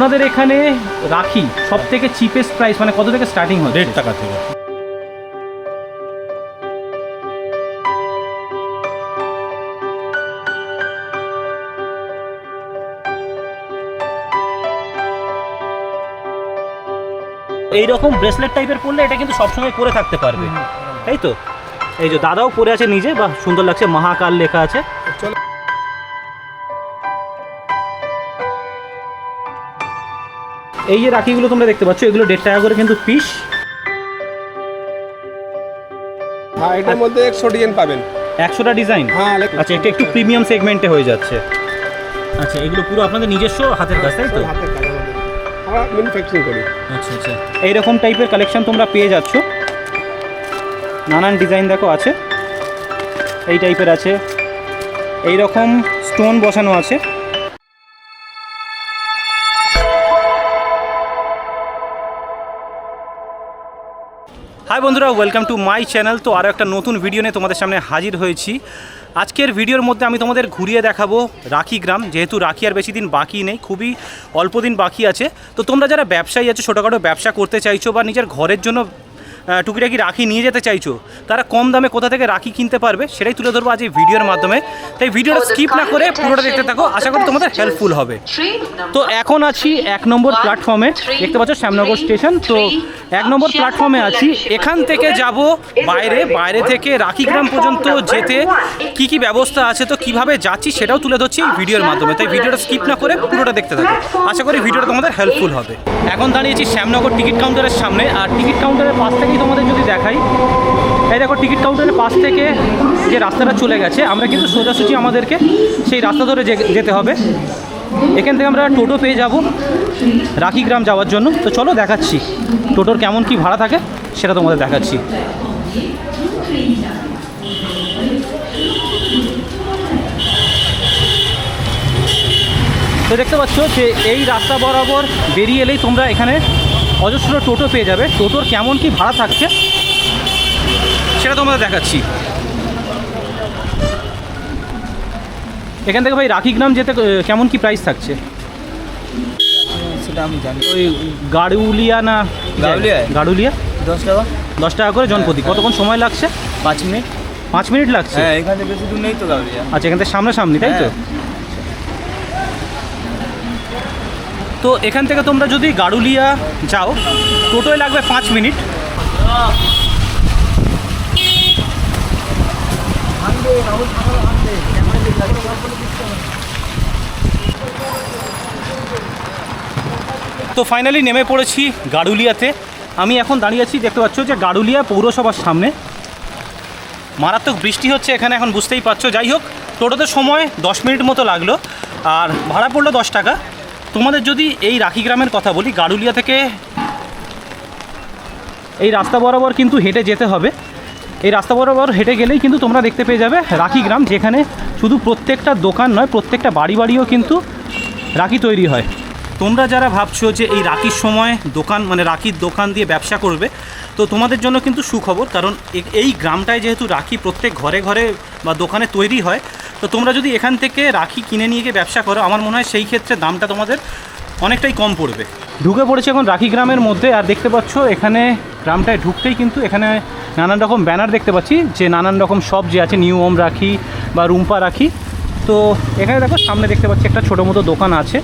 আপনাদের এখানে রাখি সব থেকে চিপেস্ট প্রাইস মানে কত থেকে স্টার্টিং হয় দেড় টাকা থেকে। এইরকম ব্রেসলেট টাইপের পরলে এটা কিন্তু সবসময় পরে থাকতে পারবে। তাই তো? এই যে দাদাও পরে আছে নিজে বা সুন্দর লাগছে মহাকাল লেখা আছে। এই যে রাখিগুলো তোমরা দেখতে পাচ্ছ এগুলো দেড় টাকা করে কিন্তু পিস হ্যাঁ এটার মধ্যে একশো ডিজাইন পাবেন। একশোটা ডিজাইন? হ্যাঁ আচ্ছা এটা একটু প্রিমিয়াম সেগমেন্টে হয়ে যাচ্ছে। আচ্ছা এগুলো পুরো আপনাদের নিজস্ব হাতের কাজ তাই তো। আমরা ম্যানুফ্যাকচারিং করি। আচ্ছা আচ্ছা। এইরকম টাইপের কালেকশন তোমরা পেয়ে যাচ্ছ। নানান ডিজাইন দেখো আছে। এই টাইপের আছে। এই রকম স্টোন বসানো আছে। হাই বন্ধুরা ওয়েলকাম টু মাই চ্যানেল তো আরও একটা নতুন ভিডিও নিয়ে তোমাদের সামনে হাজির হয়েছি। আজকের ভিডিওর মধ্যে আমি তোমাদের ঘুরিয়ে দেখাবো রাখি গ্রাম। যেহেতু রাখি আর বেশি দিন বাকি নেই, খুবই অল্প দিন বাকি আছে। তো তোমরা যারা ব্যবসায়ী আছো, ছোটোখাটো ব্যবসা করতে চাইছো বা নিজের ঘরের জন্য টুকিটাকি রাখি নিয়ে যেতে চাইছো তারা কম দামে কোথা থেকে রাখি কিনতে পারবে সেটাই তুলে ধরবো আজ এই ভিডিওর মাধ্যমে। তাই ভিডিওটা স্কিপ না করে পুরোটা দেখতে থাকো আশা করি তোমাদের হেল্পফুল হবে। তো এখন আছি এক নম্বর প্ল্যাটফর্মে দেখতে পাচ্ছ শ্যামনগর স্টেশন তো এক নম্বর প্ল্যাটফর্মে আছি। এখান থেকে যাব বাইরে বাইরে থেকে রাখিগ্রাম পর্যন্ত যেতে কি কি ব্যবস্থা আছে তো কীভাবে যাচ্ছি সেটাও তুলে ধরছি এই ভিডিওর মাধ্যমে। তাই ভিডিওটা স্কিপ না করে পুরোটা দেখতে থাকো। আশা করি ভিডিওটা তোমাদের হেল্পফুল হবে। এখন দাঁড়িয়েছি শ্যামনগর টিকিট কাউন্টারের সামনে আর টিকিট কাউন্টারের পাশ থেকেই তোমাদের যদি দেখাই, এই দেখো টিকিট কাউন্টারের পাশ থেকে যে রাস্তাটা চলে গেছে, আমরা কিন্তু সোজাসুজি আমাদেরকে সেই রাস্তা ধরে যেতে হবে। এখান থেকে আমরা টোটো পেয়ে যাব রাখিগ্রাম যাওয়ার জন্য। তো চলো দেখাচ্ছি টোটোর কেমন কি ভাড়া থাকে, সেটা তোমাদের দেখাচ্ছি। তো দেখতে পাচ্ছ যে এই রাস্তা বরাবর বেরিয়ে এলেই তোমরা এখানে অজস্র টোটো পেয়ে যাবে। টোটোর কেমন কি ভাড়া থাকছে সেটা তোমাদের দেখাচ্ছি। এখান থেকে ভাই রাখিগ্রাম যেতে কেমন কি প্রাইস থাকছে? সেটা আমি জানি। ওই গাড়ুলিয়া না গাড়ুলিয়ায়? গাড়ুলিয়া? দশ টাকা। দশ টাকা করে জনপ্রতি কতক্ষণ সময় লাগছে? পাঁচ মিনিট। পাঁচ মিনিট লাগছে? হ্যাঁ এখান বেশি দূর নেই তো গাউলিয়া আচ্ছা এখান থেকে সামনাসামনি তাই তো হ্যাঁ। তো এখান থেকে তোমরা যদি গাড়ুলিয়া যাও, টোটোয় লাগবে পাঁচ মিনিট। তো ফাইনালি নেমে পড়েছি গাড়ুলিয়াতে। আমি এখন দাঁড়িয়ে আছি, দেখতে পাচ্ছ যে গাড়ুলিয়া পৌরসভার সামনে। মারাত্মক বৃষ্টি হচ্ছে এখানে, এখন বুঝতেই পারছ। যাই হোক, টোটোতে সময় দশ মিনিট মতো লাগল, আর ভাড়া পড়ল দশ টাকা। তোমাদের যদি এই রাখি গ্রামের কথা বলি গাড়ুলিয়া থেকে এই রাস্তা বরাবর কিন্তু হেঁটে যেতে হবে। এই রাস্তা বরাবর হেঁটে গেলেই কিন্তু তোমরা দেখতে পেয়ে যাবে রাখি গ্রাম, যেখানে শুধু প্রত্যেকটা দোকান নয়, প্রত্যেকটা বাড়ি বাড়িও কিন্তু রাখি তৈরি হয়। তোমরা যারা ভাবছ যে এই রাখির সময় দোকান মানে রাখির দোকান দিয়ে ব্যবসা করবে, তো তোমাদের জন্য কিন্তু সুখবর, কারণ এই গ্রামটায় যেহেতু রাখি প্রত্যেক ঘরে ঘরে বা দোকানে তৈরি হয় তো তোমরা যদি এখান থেকে রাখি কিনে নিয়ে গিয়ে ব্যবসা করো, আমার মনে হয় সেই ক্ষেত্রে দামটা তোমাদের অনেকটাই কম পড়বে। ঢুকে পড়েছে এখন রাখি গ্রামের মধ্যে, আর দেখতে পাচ্ছ এখানে গ্রামটায় ঢুকতেই কিন্তু এখানে নানান রকম ব্যানার দেখতে পাচ্ছি, যে নানান রকম সব যে আছে, নিউ ওম রাখি বা রুম্পা রাখি। তো এখানে দেখো, সামনে দেখতে পাচ্ছি একটা ছোটো মতো দোকান আছে।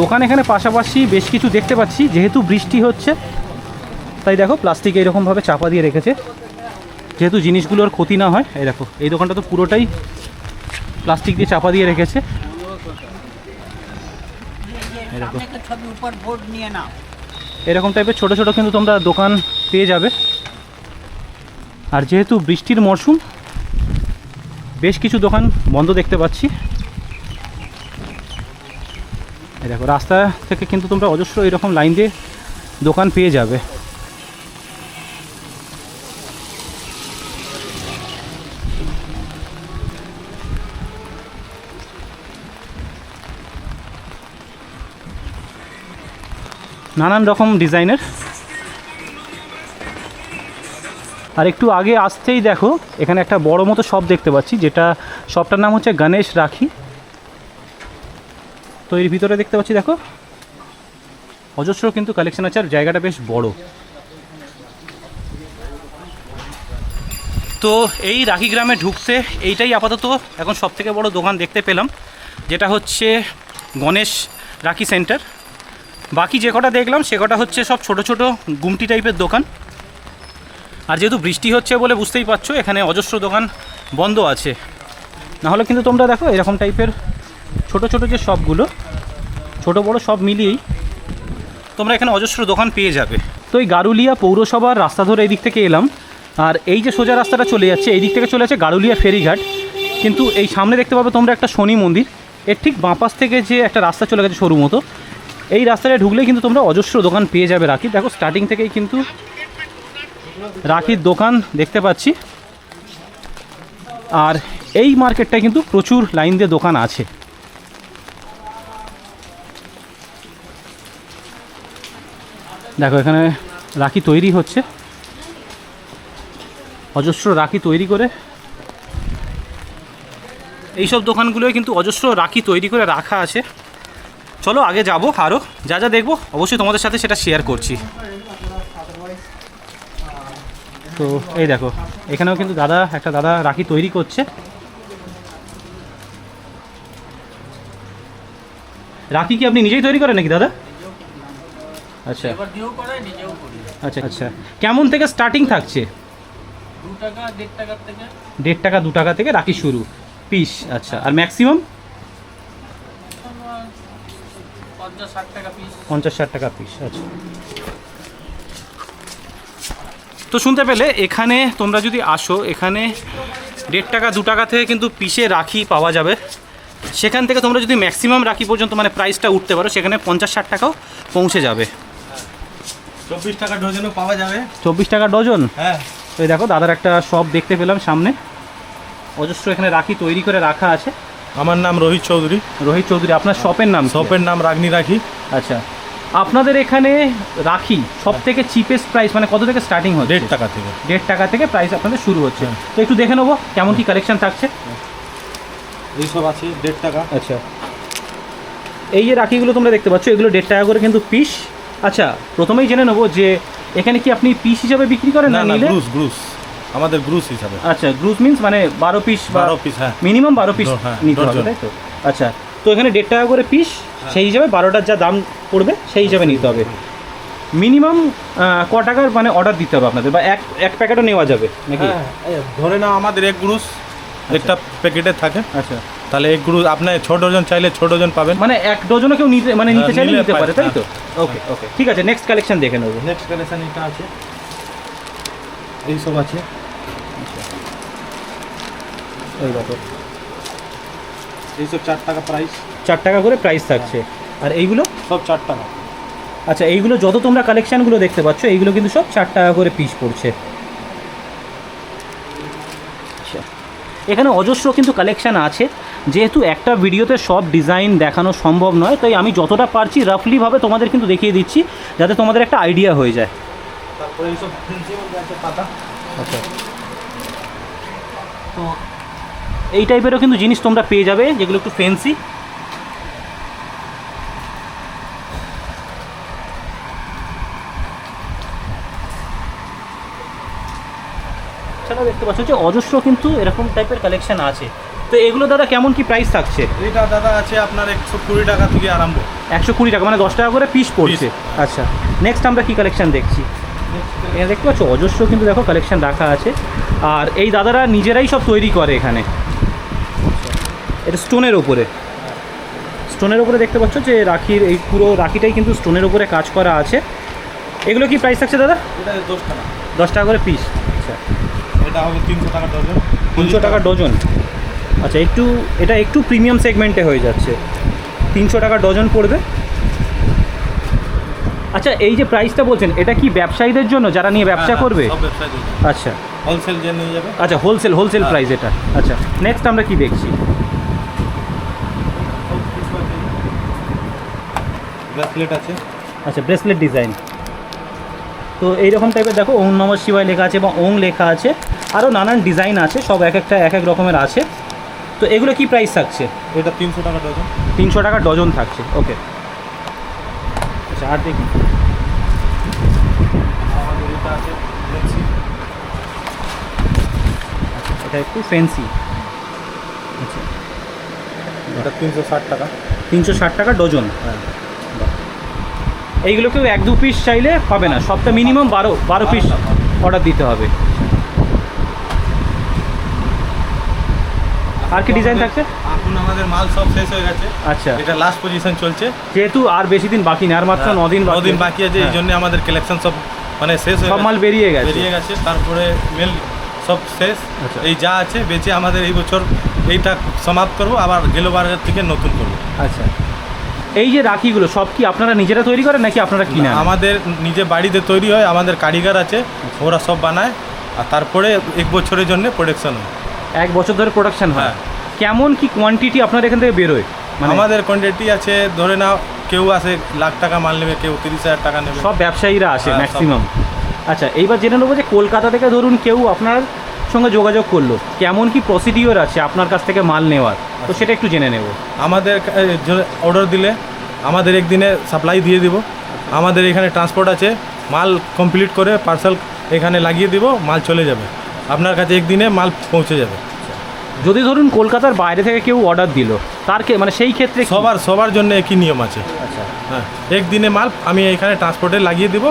দোকান এখানে পাশাপাশি বেশ কিছু দেখতে পাচ্ছি, যেহেতু বৃষ্টি হচ্ছে, তাই দেখো, প্লাস্টিক এইরকমভাবে চাপা দিয়ে রেখেছে। যেহেতু জিনিসগুলোর ক্ষতি না হয় এই দেখো এই দোকানটা তো পুরোটাই প্লাস্টিক দিয়ে চাপা দিয়ে রেখেছে। এরকম টাইপের ছোট ছোট কিন্তু তোমরা দোকান পেয়ে যাবে। আর যেহেতু বৃষ্টির মরশুম বেশ কিছু দোকান বন্ধ দেখতে পাচ্ছি। দেখো রাস্তা থেকে কিন্তু তোমরা অজস্র এরকম লাইন দিয়ে দোকান পেয়ে যাবে। নানান রকম ডিজাইনের। আর একটু আগে আসতেই দেখো, এখানে একটা বড় মতো শপ দেখতে পাচ্ছি, যেটা শপটার নাম হচ্ছে গণেশ রাখি। তো এর ভিতরে দেখতে পাচ্ছি, দেখো, অজস্র কিন্তু কালেকশন আছে, আর জায়গাটা বেশ বড়। তো এই রাখি গ্রামে ঢুকতে এইটাই আপাতত এখন সব থেকে বড় দোকান দেখতে পেলাম, যেটা হচ্ছে গণেশ রাখি সেন্টার বাকি যে কটা দেখলাম, সে কটা হচ্ছে সব ছোট ছোট গুমটি টাইপের দোকান। আর যেহেতু বৃষ্টি হচ্ছে বলে বুঝতেই পারছ, এখানে অজস্র দোকান বন্ধ আছে। নাহলে কিন্তু তোমরা দেখো, এরকম টাইপের ছোট ছোট যে শপগুলো ছোট বড় সব মিলিয়েই তোমরা এখানে অজস্র দোকান পেয়ে যাবে। তো এই গারুলিয়া পৌরসভার রাস্তা ধরে এই দিক থেকে এলাম। আর এই যে সোজা রাস্তাটা চলে যাচ্ছে এই দিক থেকে চলে যাচ্ছে গারুলিয়া ফেরিঘাট। কিন্তু এই সামনে দেখতে পাবে তোমরা একটা শনি মন্দির। এর ঠিক বাঁপাশ থেকে যে একটা রাস্তা চলে গেছে সরু মতো এই রাস্তাটা ঢুকলে কিন্তু তোমরা অজস্র দোকান পেয়ে যাবে, রাখি। দেখো স্টার্টিং থেকেই কিন্তু রাখির দোকান দেখতে পাচ্ছি। আর এই মার্কেটটায় কিন্তু প্রচুর লাইন দিয়ে দোকান আছে। দেখো, এখানে রাখি তৈরি হচ্ছে। অজস্র রাখি তৈরি করে। এইসব দোকানগুলোয় কিন্তু অজস্র রাখি তৈরি করে রাখা আছে। চলো আগে যাব আরও যা যা দেখব অবশ্যই তোমাদের সাথে সেটা শেয়ার করছি। তো এই দেখো এখানেও কিন্তু দাদা একটা দাদা রাখি তৈরি করছে। রাখি কি আপনি নিজেই তৈরি করেন নাকি দাদা? আচ্ছা। আচ্ছা আচ্ছা। কেমন থেকে স্টার্টিং থাকছে? দেড় টাকা দু টাকা থেকে রাখি শুরু। পিস আচ্ছা। আর ম্যাক্সিমাম তোমার পঞ্চাশ ষাট টাকা পিস পঞ্চাশ ষাট টাকা পিস আচ্ছা। তো শুনতে পেলে এখানে তোমরা যদি আসো এখানে দেড় টাকা দু টাকা থেকে কিন্তু পিসে রাখি পাওয়া যাবে। সেখান থেকে তোমরা যদি ম্যাক্সিমাম রাখি পর্যন্ত মানে প্রাইসটা উঠতে পারো সেখানে পঞ্চাশ ষাট টাকাও পৌঁছে যাবে। চব্বিশ টাকা ডজনও পাওয়া যাবে। চব্বিশ টাকা ডজন? হ্যাঁ। তো দেখো দাদার একটা শপ দেখতে পেলাম সামনে। অজস্র এখানে রাখি তৈরি করে রাখা আছে। আমার নাম রোহিত চৌধুরী। রোহিত চৌধুরী আপনার শপের নাম শপের নাম রাগনি রাখি। আচ্ছা। আপনাদের এখানে রাখি সব থেকে চিপেস্ট প্রাইস মানে কত থেকে স্টার্টিং হচ্ছে? দেড় টাকা থেকে। দেড় টাকা থেকে প্রাইস আপনাদের শুরু হচ্ছে। তো একটু দেখে নেব কেমন কি কালেকশন থাকছে। এইসব আছে দেড় টাকা। আচ্ছা। এই যে রাখিগুলো তোমরা দেখতে পাচ্ছ এগুলো দেড় টাকা করে কিন্তু পিস আচ্ছা প্রথমেই জেনে নেব যে এখানে কি আপনি পিস হিসাবে বিক্রি করেন না নিলে? গ্রুস গ্রুস আমাদের গ্রুস হিসাবে। আচ্ছা গ্রুপ মিন্স মানে বারো পিস বারো পিস হ্যাঁ। মিনিমাম বারো পিস হ্যাঁ, নিতে হবে তাই তো? আচ্ছা তো এখানে দেড় টাকা করে পিস সেই হিসাবে বারোটার যা দাম পড়বে সেই হিসাবে নিতে হবে। মিনিমাম ক টাকার মানে অর্ডার দিতে হবে আপনাদের বা এক এক প্যাকেটও নেওয়া যাবে নাকি? হ্যাঁ, ধরে নাও আমাদের এক গ্রুস একটা প্যাকেটে থাকে। আচ্ছা। তাহলে এক গ্রুস আপনি ছ ডজন চাইলে ছ ডজন পাবেন। মানে এক ডজনও কেউ নিতে মানে নিতে হ্যাঁ, চাইলে নিতে পারে পারে, তাই তো? ওকে ওকে ঠিক আছে নেক্সট কালেকশন দেখে নেব। নেক্সট কালেকশন এটা আছে। এইসব আছে। এই দেখো। এইসব চার টাকা প্রাইস চার টাকা করে প্রাইস থাকছে। আর এইগুলো? সব চার টাকা। আচ্ছা এইগুলো যত তোমরা কালেকশানগুলো দেখতে পাচ্ছ এইগুলো কিন্তু সব চার টাকা করে পিস পড়ছে। আচ্ছা। এখানে অজস্র কিন্তু কালেকশান আছে। যেহেতু একটা ভিডিওতে সব ডিজাইন দেখানো সম্ভব নয় তাই আমি যতটা পারছি রাফলিভাবে তোমাদের কিন্তু দেখিয়ে দিচ্ছি যাতে তোমাদের একটা আইডিয়া হয়ে যায়। তারপরে এইসব পাতা। আচ্ছা। তো এই টাইপেরও কিন্তু জিনিস তোমরা পেয়ে যাবে যেগুলো একটু ফেন্সি এছাড়াও দেখতে পাচ্ছ যে অজস্র কিন্তু এরকম টাইপের কালেকশন আছে। তো এগুলো দাদা কেমন কি প্রাইস থাকছে? এটা দাদা আছে আপনার একশো কুড়ি টাকা থেকে আরম্ভ। একশো কুড়ি টাকা মানে দশ টাকা করে পিস পড়ছে। আচ্ছা নেক্সট আমরা কি কালেকশন দেখছি? এখানে দেখতে পাচ্ছ অজস্র কিন্তু দেখো কালেকশন রাখা আছে। আর এই দাদারা নিজেরাই সব তৈরি করে এখানে। এটা স্টোনের ওপরে স্টোনের ওপরে দেখতে পাচ্ছ যে রাখির এই পুরো রাখিটাই কিন্তু স্টোনের ওপরে কাজ করা আছে। এগুলো কি প্রাইস থাকছে দাদা? এটা দশ টাকা। দশ টাকা করে পিস আচ্ছা। এটা হবে তিনশো টাকা ডজন তিনশো টাকা ডজন আচ্ছা একটু এটা একটু প্রিমিয়াম সেগমেন্টে হয়ে যাচ্ছে। তিনশো টাকা ডজন পড়বে। আচ্ছা এই যে প্রাইসটা বলছেন এটা কি ব্যবসায়ীদের জন্য যারা নিয়ে ব্যবসা হ্যাঁ, করবে? আচ্ছা। হোলসেল যে নিয়ে যাবে। আচ্ছা হোলসেল হোলসেল হ্যাঁ। প্রাইস এটা। আচ্ছা নেক্সট আমরা কি দেখছি? ব্রেসলেট আছে। আচ্ছা ব্রেসলেট ডিজাইন। তো এইরকম টাইপের দেখো ওম নম শিবায় লেখা আছে এবং ওং লেখা আছে। আরও নানান ডিজাইন আছে সব এক একটা এক এক রকমের আছে। তো এগুলো কি প্রাইস থাকছে? এটা তিনশো টাকা ডজন তিনশো টাকা ডজন থাকছে ওকে আচ্ছা আর দেখি। আমাদের এটা আছে দেখছি এটা একটু ফ্যান্সি আচ্ছা এটা তিনশো ষাট টাকা। তিনশো ষাট টাকা ডজন হ্যাঁ। এইগুলো কেউ এক দু পিস চাইলে হবে না। সবটা মিনিমাম বারো বারো পিস অর্ডার দিতে হবে। আর কি ডিজাইন থাকছে? এখন আমাদের মাল সব শেষ হয়ে গেছে। আচ্ছা। এটা লাস্ট পজিশন চলছে। যেহেতু আর বেশি দিন বাকি নেই আর মাত্র হ্যাঁ, নদিন নদিন বাকি আছে এই হ্যাঁ। জন্য আমাদের কালেকশন সব মানে শেষ হয়ে সব মাল বেরিয়ে গেছে। বেরিয়ে গেছে তারপরে মেল সব শেষ। আচ্ছা। এই যা আছে বেঁচে আমাদের এই বছর এইটা সমাপ্ত করব আবার গেলো বারের থেকে নতুন করব। আচ্ছা। এই যে রাখিগুলো সব কি আপনারা নিজেরা তৈরি করেন নাকি আপনারা কিনেন আমাদের নিজে বাড়িতে তৈরি হয় আমাদের কারিগর আছে ওরা সব বানায় আর তারপরে এক বছরের জন্য প্রোডাকশন হয়। এক বছর ধরে প্রোডাকশন হয়? হ্যাঁ। কেমন কি কোয়ান্টিটি আপনার এখান থেকে বেরোয়? মানে আমাদের কোয়ান্টিটি আছে ধরে নাও কেউ আসে লাখ টাকা মাল নেবে কেউ তিরিশ হাজার টাকা নেবে। সব ব্যবসায়ীরা আসে হ্যাঁ, সব। ম্যাক্সিমাম আচ্ছা এইবার জেনে নেব যে কলকাতা থেকে ধরুন কেউ আপনার সঙ্গে যোগাযোগ করল। কেমন কি প্রসিডিওর আছে আপনার কাছ থেকে মাল নেওয়ার? তো সেটা একটু জেনে নেব। আমাদের অর্ডার দিলে আমাদের একদিনে সাপ্লাই দিয়ে দিব। আমাদের এখানে ট্রান্সপোর্ট আছে মাল কমপ্লিট করে পার্সেল এখানে লাগিয়ে দিব মাল চলে যাবে। আপনার কাছে একদিনে মাল পৌঁছে যাবে। যদি ধরুন কলকাতার বাইরে থেকে কেউ অর্ডার দিল তার কে মানে সেই ক্ষেত্রে সবার সবার জন্য একই নিয়ম আছে। আচ্ছা। হ্যাঁ একদিনে মাল আমি এখানে ট্রান্সপোর্টে লাগিয়ে দিব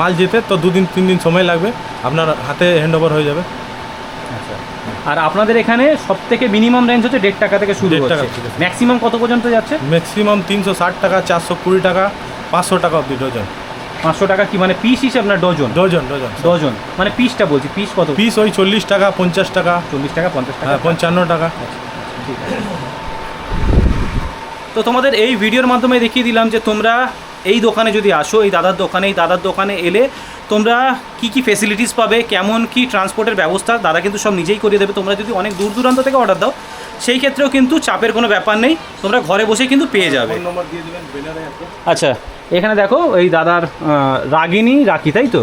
মাল যেতে তো দুদিন তিন দিন সময় লাগবে আপনার হাতে হ্যান্ড ওভার হয়ে যাবে। আচ্ছা আর আপনাদের এখানে সব থেকে মিনিমাম রেঞ্জ হচ্ছে দেড় টাকা থেকে শুরু হচ্ছে। ম্যাক্সিমাম কত পর্যন্ত যাচ্ছে? ম্যাক্সিমাম তিনশো ষাট টাকা চারশো কুড়ি টাকা পাঁচশো টাকা অব্দি ডজন পাঁচশো টাকা কি মানে পিস হিসেবে না ডজন ডজন ডজন ডজন মানে পিসটা বলছি পিস কত? পিস ওই চল্লিশ টাকা পঞ্চাশ টাকা। চল্লিশ টাকা পঞ্চাশ টাকা। হ্যাঁ পঞ্চান্ন টাকা। ঠিক আছে। তো তোমাদের এই ভিডিওর মাধ্যমে দেখিয়ে দিলাম যে তোমরা এই দোকানে যদি আসো এই দাদার দোকানে এই দাদার দোকানে এলে তোমরা কি কি ফেসিলিটিস পাবে কেমন কি ট্রান্সপোর্টের ব্যবস্থা দাদা কিন্তু সব নিজেই করে দেবে। তোমরা যদি অনেক দূর দূরান্ত থেকে অর্ডার দাও সেই ক্ষেত্রেও কিন্তু চাপের কোনো ব্যাপার নেই। তোমরা ঘরে বসে কিন্তু পেয়ে যাবে। আচ্ছা এখানে দেখো এই দাদার রাগিনী রাখি তাই তো?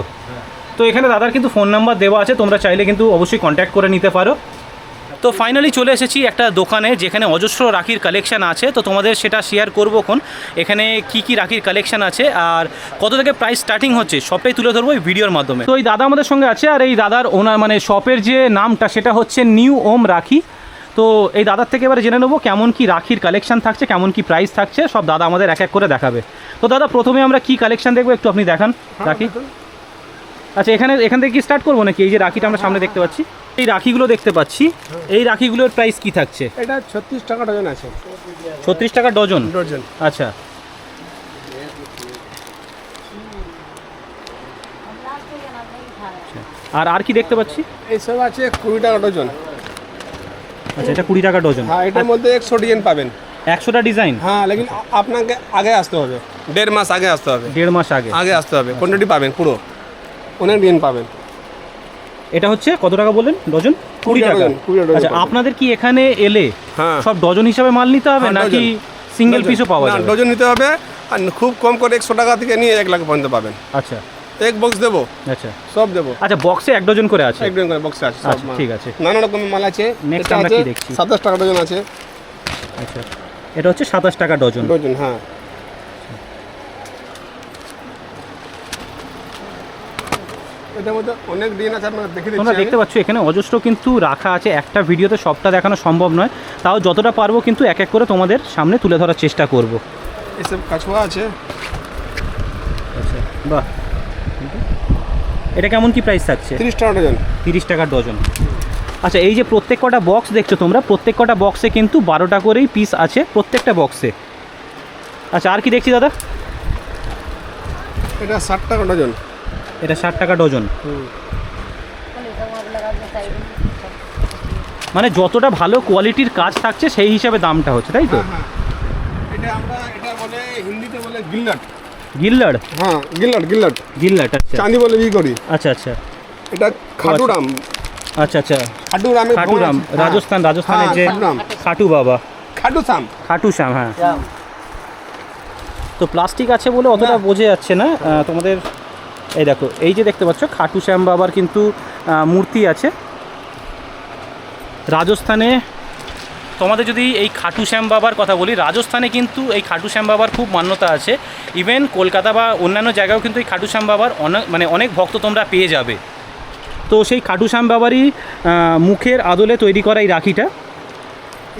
তো এখানে দাদার কিন্তু ফোন নাম্বার দেওয়া আছে তোমরা চাইলে কিন্তু অবশ্যই কন্ট্যাক্ট করে নিতে পারো। তো ফাইনালি চলে এসেছি একটা দোকানে যেখানে অজস্র রাখির কালেকশান আছে। তো তোমাদের সেটা শেয়ার করব কোন এখানে কি কি রাখির কালেকশন আছে আর কত থেকে প্রাইস স্টার্টিং হচ্ছে সবটাই তুলে ধরবো এই ভিডিওর মাধ্যমে। তো এই দাদা আমাদের সঙ্গে আছে আর এই দাদার ওনার মানে শপের যে নামটা সেটা হচ্ছে নিউ ওম রাখি তো এই দাদার থেকে এবারে জেনে নেব কেমন কি রাখির কালেকশন থাকছে কেমন কি প্রাইস থাকছে সব দাদা আমাদের এক এক করে দেখাবে। তো দাদা প্রথমে আমরা কি কালেকশন দেখব একটু আপনি দেখান রাখি। আচ্ছা এখানে এখান থেকে কি স্টার্ট করব নাকি? এই যে রাখিটা আমরা সামনে দেখতে পাচ্ছি। এই রাখিগুলো দেখতে পাচ্ছি। এই রাখিগুলোর প্রাইস কি থাকছে? এটা ছত্রিশ টাকা ডজন আছে। ছত্রিশ টাকা ডজন ডজন আচ্ছা। আর আর কি দেখতে পাচ্ছি? এইসব আছে কুড়ি টাকা ডজন আচ্ছা এটা কুড়ি টাকা ডজন হ্যাঁ এটার মধ্যে একশো ডিজাইন পাবেন। একশোটা ডিজাইন হ্যাঁ লেকিন আপনাকে আগে আসতে হবে। দেড় মাস আগে আসতে হবে। দেড় মাস আগে। আগে আসতে হবে। কোয়ান্টিটি পাবেন পুরো। অনেক ডিজাইন পাবেন। এটা হচ্ছে কত টাকা বললেন? ডজন? কুড়ি টাকা। আচ্ছা আপনাদের কি এখানে এলে হ্যাঁ। সব ডজন হিসাবে মাল নিতে হবে হ্যাঁ, নাকি সিঙ্গেল। পিসও পাওয়া যাবে? ডজন নিতে হবে আর খুব কম করে একশো টাকা থেকে নিয়ে এক লাখ পর্যন্ত পাবেন। আচ্ছা। এক বক্স দেবো। আচ্ছা। সব দেবো। আচ্ছা বক্সে এক ডজন করে আছে? এক ডজন করে বক্সে আছে সব আচ্ছা ঠিক আছে। নানা রকমের মাল আছে। এটা আমরা কি দেখছি? সাতাশ টাকা ডজন আছে। আচ্ছা। এটা হচ্ছে সাতাশ টাকা ডজন। ডজন হ্যাঁ। এটার মধ্যে অনেক ডিজাইন আছে আপনারা দেখে তোমরা দেখতে পাচ্ছ এখানে অজস্র কিন্তু রাখা আছে। একটা ভিডিওতে সবটা দেখানো সম্ভব নয়। তাও যতটা পারব কিন্তু এক এক করে তোমাদের সামনে তুলে ধরার চেষ্টা করব। এসব কাছুয়া আছে? আচ্ছা বাহ। এটা কেমন কি প্রাইস থাকছে? তিরিশ টাকা ডজন তিরিশ টাকার ডজন আচ্ছা এই যে প্রত্যেক কটা বক্স দেখছ তোমরা প্রত্যেক কটা বক্সে কিন্তু বারোটা করেই পিস আছে প্রত্যেকটা বক্সে আচ্ছা আর কি দেখছি দাদা? এটা ষাট টাকা ডজন এটা ষাট টাকা ডজন। মানে যতটা ভালো কোয়ালিটির কাজ থাকছে সেই হিসাবে দামটা হচ্ছে তাই তো? হ্যাঁ এটা আমরা এটা বলে হিন্দিতে বলে গিল্লাট। গিল্লার হ্যাঁ গিল্লাট গিল্লাট। গিল্লাট আচ্ছা। চাঁদি বলে বিক্রি করি। আচ্ছা আচ্ছা। এটা খাটুরাম। আচ্ছা আচ্ছা। খাটু রামে খাটুরাম রাজস্থান রাজস্থানের যে খাটু বাবা খাটু সাম খাটু শ্যাম হ্যাঁ। তো প্লাস্টিক আছে বলে অতটা বোঝা যাচ্ছে না। তোমাদের এই দেখো এই যে দেখতে পাচ্ছ খাটু শ্যাম বাবার কিন্তু মূর্তি আছে। রাজস্থানে তোমাদের যদি এই খাটু শ্যাম বাবার কথা বলি রাজস্থানে কিন্তু এই খাটু শ্যাম বাবার খুব মান্যতা আছে। ইভেন কলকাতা বা অন্যান্য জায়গায়ও কিন্তু এই খাটু শ্যাম বাবার অনেক মানে অনেক ভক্ত তোমরা পেয়ে যাবে। তো সেই খাটু শ্যাম বাবারই মুখের আদলে তৈরি করা এই রাখিটা।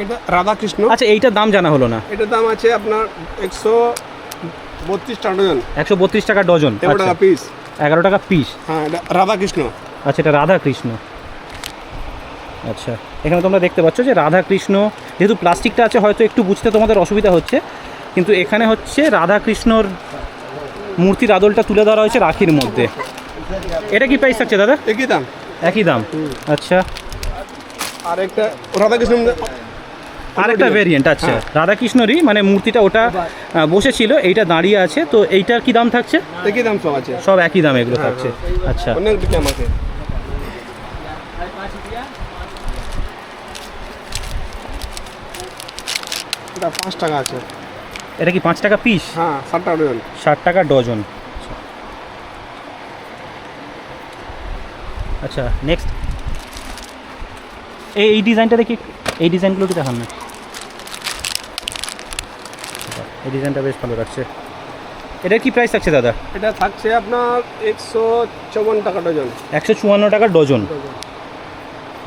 এটা রাধাকৃষ্ণ। আচ্ছা এইটার দাম জানা হলো না। এটার দাম আছে আপনার একশো বত্রিশ টাকা ডজন। একশো বত্রিশ টাকা ডজন। পিস এগারো টাকা পিস হ্যাঁ রাধাকৃষ্ণ। আচ্ছা এটা রাধা কৃষ্ণ আচ্ছা এখানে তোমরা দেখতে পাচ্ছ যে রাধা কৃষ্ণ যেহেতু প্লাস্টিকটা আছে হয়তো একটু বুঝতে তোমাদের অসুবিধা হচ্ছে কিন্তু এখানে হচ্ছে রাধা কৃষ্ণর মূর্তির আদলটা তুলে ধরা হয়েছে রাখির মধ্যে। এটা কি প্রাইস থাকছে দাদা? একই দাম। একই দাম। আচ্ছা। আর একটা রাধাকৃষ্ণ আরেকটা ভেরিয়েন্ট আচ্ছা। রাধাকৃষ্ণরই মানে মূর্তিটা ওটা বসেছিল এইটা দাঁড়িয়ে আছে তো এইটার কি দাম থাকছে? একই দাম সব আছে। সব একই দাম এগুলো থাকছে। আচ্ছা। অনেক দাম আছে। এটা পাঁচ টাকা আছে। এটা কি পাঁচ টাকা পিস হ্যাঁ ষাট টাকা ডজন ষাট টাকা ডজন আচ্ছা নেক্সট এই এই ডিজাইনটা দেখি এই ডিজাইনগুলো কি দেখান না? এই ডিজাইনটা বেশ ভালো লাগছে। এটার কি প্রাইস থাকছে দাদা? এটা থাকছে আপনার একশো চৌবন্ন টাকা ডজন। একশো চুয়ান্ন টাকা ডজন।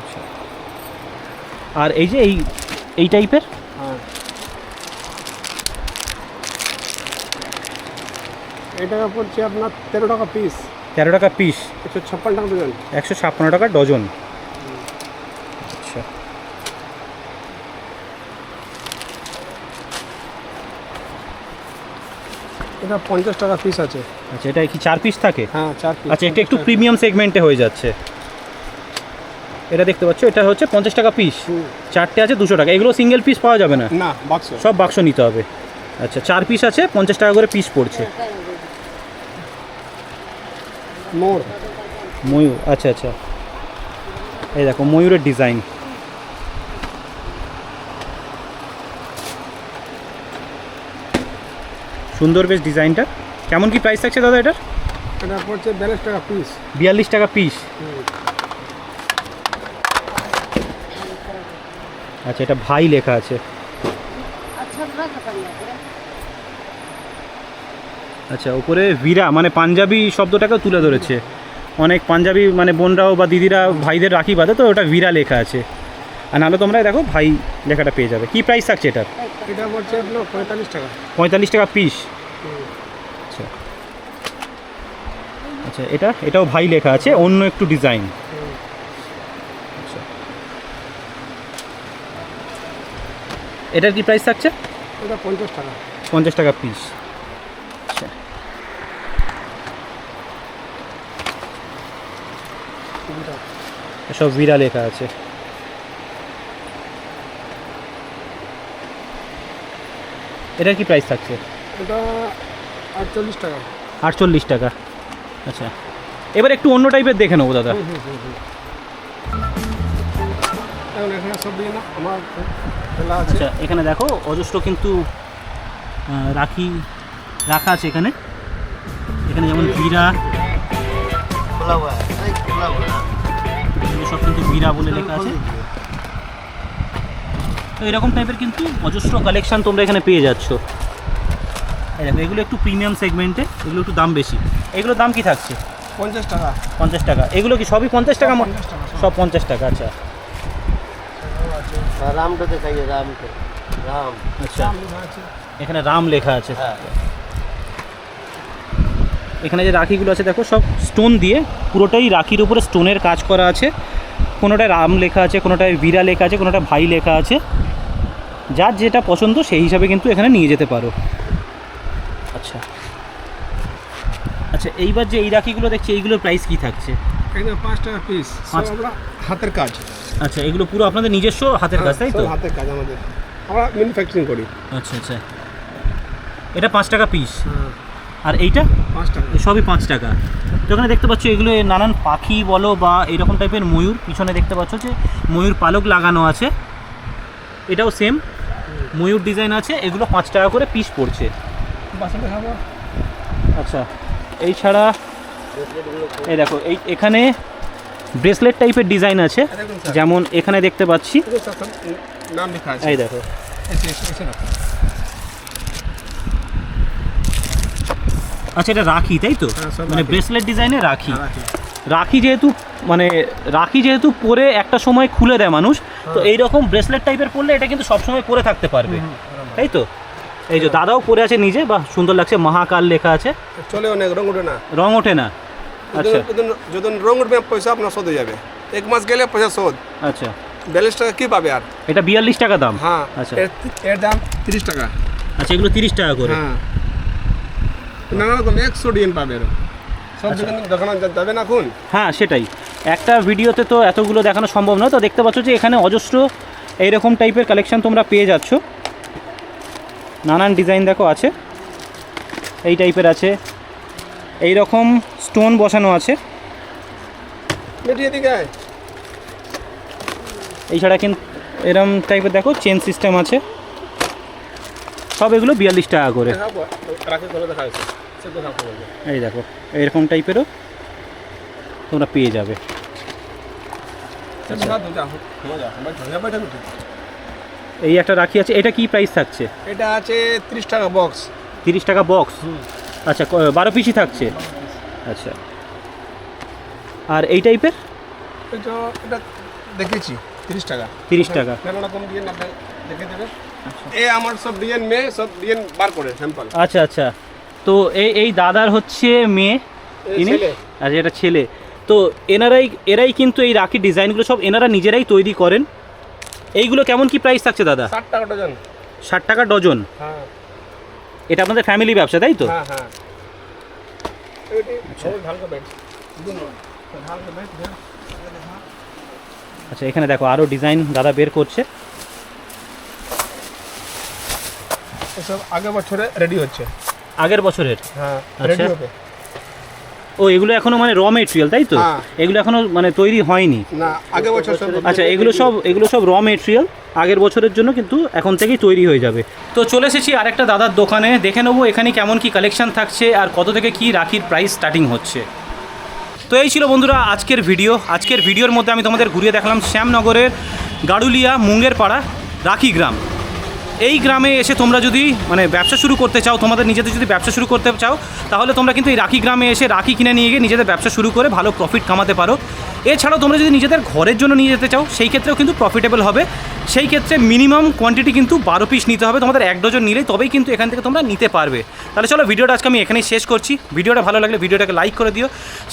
আচ্ছা। আর এই যে এই এই টাইপের হ্যাঁ। এটা পড়ছে আপনার তেরো টাকা পিস তেরো টাকা পিস একশো ছাপ্পান্ন টাকা ডজন। একশো ছাপ্পান্ন টাকা ডজন। এটা পঞ্চাশ টাকা পিস আছে। আচ্ছা এটা কি চার পিস থাকে? হ্যাঁ চার পিস আচ্ছা এটা একটু প্রিমিয়াম সেগমেন্টে হয়ে যাচ্ছে। এটা দেখতে পাচ্ছ এটা হচ্ছে পঞ্চাশ টাকা পিস চারটে আছে দুশো টাকা। এগুলো সিঙ্গেল পিস পাওয়া যাবে না। না বাক্স। সব বাক্স নিতে হবে। আচ্ছা চার পিস আছে পঞ্চাশ টাকা করে পিস পড়ছে। মোর ময়ূর আচ্ছা আচ্ছা। এই দেখো ময়ূরের ডিজাইন সুন্দর বেশ ডিজাইনটা। কেমন কি প্রাইস থাকছে দাদা এটার? এটা পড়ছে বিয়াল্লিশ টাকা পিস বিয়াল্লিশ টাকা পিস আচ্ছা এটা ভাই লেখা আছে। আচ্ছা উপরে ভিরা মানে পাঞ্জাবি শব্দটাকেও তুলে ধরেছে। অনেক পাঞ্জাবি মানে বোনরাও বা দিদিরা ভাইদের রাখি বাঁধে তো ওটা ভিরা লেখা আছে। আর নাহলে তোমরা দেখো ভাই লেখাটা পেয়ে যাবে। কি প্রাইস থাকছে এটার? এটা পড়ছে আপনার পঁয়তাল্লিশ টাকা। পঁয়তাল্লিশ টাকা পিস আচ্ছা। আচ্ছা এটা? এটাও ভাই লেখা আছে অন্য একটু ডিজাইন আচ্ছা। এটার কি প্রাইস থাকছে? এটা পঞ্চাশ টাকা। পঞ্চাশ টাকা পিস আচ্ছা। সব ভিরা লেখা আছে। এটার কি প্রাইস থাকছে? এটা আটচল্লিশ টাকা। আটচল্লিশ টাকা। আচ্ছা। এবার একটু অন্য টাইপের দেখে নেব দাদা। আচ্ছা এখানে দেখো অজস্র কিন্তু রাখি রাখা আছে এখানে। এখানে যেমন ভিরা সব কিন্তু ভিরা বলে লেখা আছে। তো এরকম টাইপের কিন্তু অজস্র কালেকশান তোমরা এখানে পেয়ে যাচ্ছ। এরকম এগুলো একটু প্রিমিয়াম সেগমেন্টে এগুলো একটু দাম বেশি। এগুলো দাম কি থাকছে? পঞ্চাশ টাকা। পঞ্চাশ টাকা। এগুলো কি সবই পঞ্চাশ টাকা সব। পঞ্চাশ টাকা আচ্ছা। রাম। আচ্ছা। এখানে রাম লেখা আছে। এখানে যে রাখিগুলো আছে দেখো সব স্টোন দিয়ে পুরোটাই রাখির উপরে স্টোনের কাজ করা আছে। কোনোটায় রাম লেখা আছে কোনোটায় বীরা লেখা আছে কোনোটায় ভাই লেখা আছে। যার যেটা পছন্দ সেই হিসাবে কিন্তু এখানে নিয়ে যেতে পারো। আচ্ছা। আচ্ছা এইবার যে এই রাখিগুলো দেখছি এইগুলোর প্রাইস কি থাকছে? পাঁচ টাকা পিস আমরা হাতের কাজ। আচ্ছা এগুলো পুরো আপনাদের নিজস্ব হাতের কাজ তাই তো? হাতের কাজ আমাদের। আমরা ম্যানুফ্যাকচারিং করি। আচ্ছা আচ্ছা। এটা পাঁচ টাকা পিস হ্যাঁ। আর এইটা? পাঁচ টাকা। সবই পাঁচ টাকা। তো এখানে দেখতে পাচ্ছ এগুলো নানান পাখি বলো বা এরকম টাইপের ময়ূর। পিছনে দেখতে পাচ্ছ যে ময়ূর পালক লাগানো আছে। এটাও সেম ময়ূর ডিজাইন আছে এগুলো পাঁচ টাকা করে পিস পড়ছে। আচ্ছা এই ছাড়া এই দেখো এই এখানে ব্রেসলেট টাইপের ডিজাইন আছে যেমন এখানে দেখতে পাচ্ছি। এই দেখো। আচ্ছা এটা রাখি তাই তো? মানে ব্রেসলেট ডিজাইনে রাখি। রাখি যেহেতু মানে রাখি যেহেতু পরে একটা সময় খুলে দেয় মানুষ তো এই রকম ব্রেসলেট টাইপের পরলে এটা কিন্তু সবসময় পরে থাকতে পারবে। তাই তো? এই যে দাদাও পরে আছে নিজে বা সুন্দর লাগছে মহাকাল লেখা আছে। চলে অনেক রং ওঠে না। রং ওঠে না। আচ্ছা। যদি রং উঠবে পয়সা আপনার শোধ হয়ে যাবে। এক মাস গেলে পয়সা শোধ। আচ্ছা। বিয়াল্লিশ টাকা কি পাবে আর? এটা বিয়াল্লিশ টাকা দাম। হ্যাঁ আচ্ছা। এর দাম তিরিশ টাকা। আচ্ছা এগুলো তিরিশ টাকা করে। হ্যাঁ। নানা রকম একশো ডিজাইন পাবে এরকম। সব আচ্ছা। দেখানো যাবে না এখন? হ্যাঁ সেটাই। একটা ভিডিওতে তো এতগুলো দেখানো সম্ভব নয় তো দেখতে পাচ্ছ যে এখানে অজস্র এইরকম টাইপের কালেকশন তোমরা পেয়ে যাচ্ছ। নানান ডিজাইন দেখো আছে। এই টাইপের আছে। এই রকম স্টোন বসানো আছে। মিটিয়ে দিকে আয়। এই ছাড়া কিন্তু এরম টাইপের দেখো চেন সিস্টেম আছে। সব এগুলো বিয়াল্লিশ টাকা করে। এই দেখো এইরকম টাইপেরও তোমরা পেয়ে যাবে। এই একটা রাখি আছে এটা কি প্রাইস থাকছে? এটা আছে ত্রিশ টাকা বক্স তিরিশ টাকা বক্স আচ্ছা বারো পিসই থাকছে? আচ্ছা। আর এই টাইপের এটা দেখেছি তিরিশ টাকা। তিরিশ টাকা। ডিজাইন দেখে দেবে এ আমার সব ডিজাইন মেয়ে সব ডিজাইন বার করে স্যাম্পল আচ্ছা আচ্ছা। তো এই এই দাদার হচ্ছে মেয়ে ইনি? আচ্ছা এটা ছেলে। তো এনারাই এরাই কিন্তু এই রাখির ডিজাইনগুলো সব এনারা নিজেরাই তৈরি করেন। এইগুলো কেমন কি প্রাইস থাকছে দাদা? ষাট টাকা ডজন। ষাট টাকা ডজন? হ্যাঁ। এটা আপনাদের ফ্যামিলি ব্যবসা তাই তো? হ্যাঁ, হ্যাঁ। আচ্ছা।, আচ্ছা। এখানে দেখো আরও ডিজাইন দাদা বের করছে। এসব আগের বছরে রেডি হচ্ছে। আগের বছরের? হ্যাঁ আচ্ছা। রেডি হবে ও এগুলো এখনও মানে র মেটেরিয়াল তাই তো? হ্যাঁ। এগুলো এখনও মানে তৈরি হয়নি? না আগে বছর আচ্ছা এগুলো সব এগুলো সব র মেটেরিয়াল আগের বছরের জন্য কিন্তু এখন থেকেই তৈরি হয়ে যাবে। তো চলে এসেছি আরেকটা দাদার দোকানে দেখে নেব এখানে কেমন কি কালেকশন থাকছে আর কত থেকে কি রাখির প্রাইস স্টার্টিং হচ্ছে। তো এই ছিল বন্ধুরা আজকের ভিডিও আজকের ভিডিওর মধ্যে আমি তোমাদের ঘুরিয়ে দেখালাম শ্যামনগরের গাড়ুলিয়া মুঙ্গের পাড়া রাখি গ্রাম। এই গ্রামে এসে তোমরা যদি মানে ব্যবসা শুরু করতে চাও, তোমাদের নিজেদের যদি ব্যবসা শুরু করতে চাও, তাহলে তোমরা কিন্তু এই রাখি গ্রামে এসে রাখি কিনে নিয়ে গিয়ে নিজেদের ব্যবসা শুরু করে ভালো প্রফিট কামাতে পারো। এছাড়াও তোমরা যদি নিজেদের ঘরের জন্য নিয়ে যেতে চাও, সেই ক্ষেত্রেও কিন্তু প্রফিটেবল হবে। সেই ক্ষেত্রে মিনিমাম কোয়ান্টিটি কিন্তু বারো পিস নিতে হবে, তোমাদের এক ডজন নিলেই তবেই কিন্তু এখান থেকে তোমরা নিতে পারবে। তাহলে চলো ভিডিওটা আজকে আমি এখানেই শেষ করছি। ভিডিওটা ভালো লাগলে ভিডিওটাকে লাইক করে দিও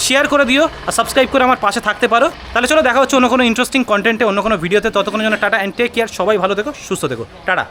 শেয়ার করে দিও, আর সাবস্ক্রাইব করে আমার পাশে থাকতে পারো। তাহলে চলো দেখা হচ্ছে অন্য কোনো ইন্টারেস্টিং কন্টেন্টে অন্য কোনো ভিডিওতে ততক্ষণের জন্য টাটা অ্যান্ড টেক কেয়ার সবাই ভালো থেকো, সুস্থ থেকো। টাটা।